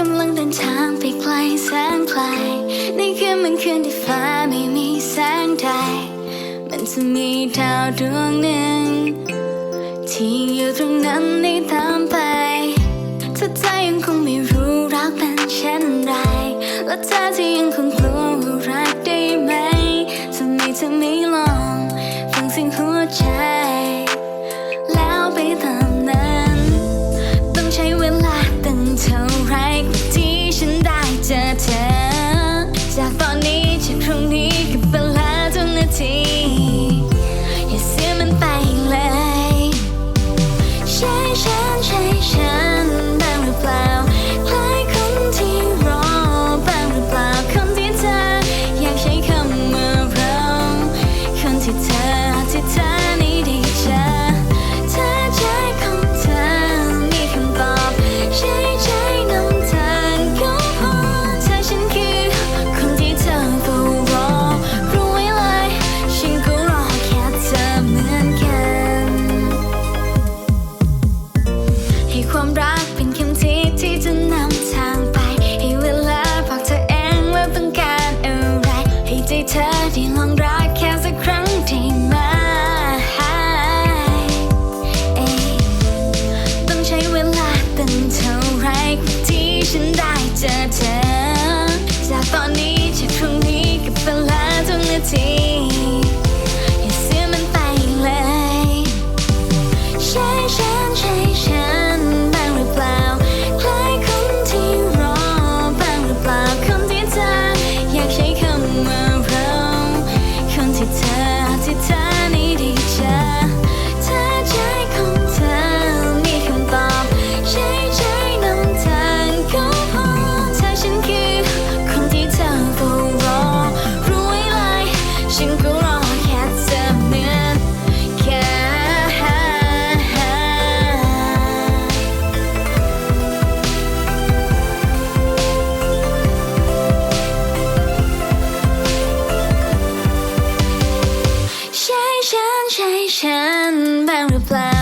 กำลังเดินทางไปไกลแสนไกลในคืนมันคืนที่ฟ้าไม่มีแสงใด มันจะมีดาวดวงหนึ่ง ที่อยู่ตรงนั้นในทางไป ตอนนี้ที่ทุ่ง patient, then reply.